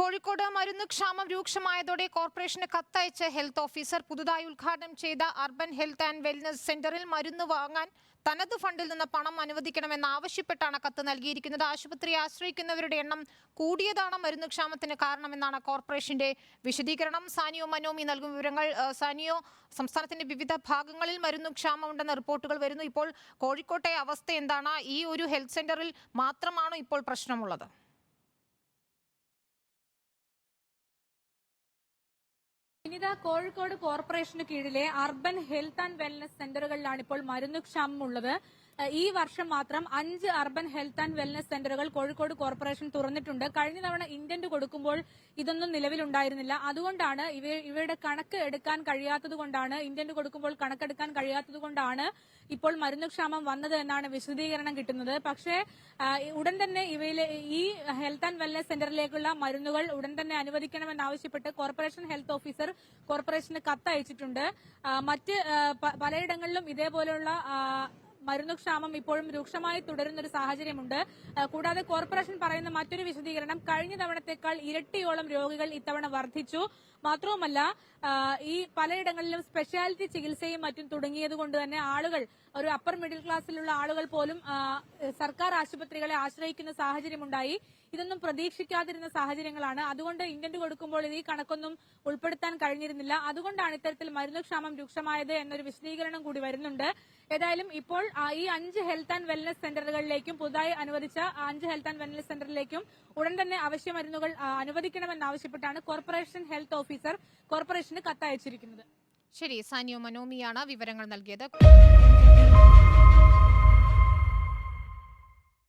കോഴിക്കോട് മരുന്ന് ക്ഷാമം രൂക്ഷമായതോടെ കോർപ്പറേഷന് കത്തയച്ച ഹെൽത്ത് ഓഫീസർ പുതുതായി ഉദ്ഘാടനം ചെയ്ത അർബൻ ഹെൽത്ത് ആൻഡ് വെൽനസ് സെന്ററിൽ മരുന്ന് വാങ്ങാൻ തനത് ഫണ്ടിൽ നിന്ന് പണം അനുവദിക്കണമെന്ന് ആവശ്യപ്പെട്ടാണ് കത്ത് നൽകിയിരിക്കുന്നത്. ആശുപത്രി ആശ്രയിക്കുന്നവരുടെ എണ്ണം കൂടിയതാണ് മരുന്ന് ക്ഷാമത്തിന് കാരണമെന്നാണ് കോർപ്പറേഷന്റെ വിശദീകരണം. സാനിയോ മനോമി നൽകും വിവരങ്ങൾ സാനിയോ സംസ്ഥാനത്തിന്റെ വിവിധ ഭാഗങ്ങളിൽ മരുന്ന് ക്ഷാമമുണ്ടെന്ന റിപ്പോർട്ടുകൾ വരുന്നു. ഇപ്പോൾ കോഴിക്കോട്ടെ അവസ്ഥ എന്താണ്? ഈ ഒരു ഹെൽത്ത് സെന്ററിൽ മാത്രമാണോ ഇപ്പോൾ പ്രശ്നമുള്ളത്? വിനിത കോഴിക്കോട് കോർപ്പറേഷന് കീഴിലെ അർബൻ ഹെൽത്ത് ആൻഡ് വെൽനസ് സെന്ററുകളിലാണ് ഇപ്പോൾ മരുന്ന് ക്ഷാമം ഉള്ളത് ഈ വർഷം മാത്രം അഞ്ച് അർബൻ ഹെൽത്ത് ആൻഡ് വെൽനസ് സെന്ററുകൾ കോഴിക്കോട് കോർപ്പറേഷൻ തുറന്നിട്ടുണ്ട്. കഴിഞ്ഞ തവണ ഇന്റന്റ് കൊടുക്കുമ്പോൾ ഇതൊന്നും നിലവിലുണ്ടായിരുന്നില്ല. അതുകൊണ്ടാണ് ഇവ ഇവയുടെ കണക്ക് എടുക്കാൻ കഴിയാത്തതുകൊണ്ടാണ് ഇന്റന്റ് കൊടുക്കുമ്പോൾ കണക്കെടുക്കാൻ കഴിയാത്തത് കൊണ്ടാണ് ഇപ്പോൾ മരുന്ന് ക്ഷാമം വന്നത് എന്നാണ് വിശദീകരണം കിട്ടുന്നത്. പക്ഷേ ഉടൻ തന്നെ ഇവയിലെ ഈ ഹെൽത്ത് ആൻഡ് വെൽനസ് സെന്ററിലേക്കുള്ള മരുന്നുകൾ ഉടൻ തന്നെ അനുവദിക്കണമെന്നാവശ്യപ്പെട്ട് കോർപ്പറേഷൻ ഹെൽത്ത് ഓഫീസർ കോർപ്പറേഷന് കത്തയച്ചിട്ടുണ്ട്. മറ്റ് പലയിടങ്ങളിലും ഇതേപോലെയുള്ള ആ, മരുന്നു ക്ഷാമം ഇപ്പോഴും രൂക്ഷമായി തുടരുന്ന ഒരു സാഹചര്യമുണ്ട് കൂടാതെ കോർപ്പറേഷൻ പറയുന്ന മറ്റൊരു വിശദീകരണം കഴിഞ്ഞ തവണത്തേക്കാൾ ഇരട്ടിയോളം രോഗികൾ ഇത്തവണ വർദ്ധിച്ചു. മാത്രവുമല്ല ഈ പലയിടങ്ങളിലും സ്പെഷ്യാലിറ്റി ചികിത്സയും മറ്റും തുടങ്ങിയത് കൊണ്ട് തന്നെ ആളുകൾ ഒരു അപ്പർ മിഡിൽ ക്ലാസ്സിലുള്ള ആളുകൾ പോലും സർക്കാർ ആശുപത്രികളെ ആശ്രയിക്കുന്ന സാഹചര്യമുണ്ടായി. ഇതൊന്നും പ്രതീക്ഷിക്കാതിരുന്ന സാഹചര്യങ്ങളാണ്. അതുകൊണ്ട് ഇന്റന്റ് കൊടുക്കുമ്പോൾ ഈ കണക്കൊന്നും ഉൾപ്പെടുത്താൻ കഴിഞ്ഞിരുന്നില്ല. അതുകൊണ്ടാണ് ഇത്തരത്തിൽ മരുന്നുക്ഷാമം രൂക്ഷമായത് എന്നൊരു വിശദീകരണം കൂടി വരുന്നുണ്ട്. ഏതായാലും ഇപ്പോൾ ഈ അഞ്ച് ഹെൽത്ത് ആൻഡ് വെൽനസ് സെന്ററുകളിലേക്കും പുതുതായി അനുവദിച്ച അഞ്ച് ഹെൽത്ത് ആൻഡ് വെൽനസ് സെന്ററിലേക്കും ഉടൻ തന്നെ അവശ്യ മരുന്നുകൾ അനുവദിക്കണമെന്നാവശ്യപ്പെട്ടാണ് കോർപ്പറേഷൻ ഹെൽത്ത് ഓഫീസർ കോർപ്പറേഷന് കത്തയച്ചിരിക്കുന്നത്. ശരി സാനിയോ മനോമിയാണ് വിവരങ്ങൾ നൽകിയത്.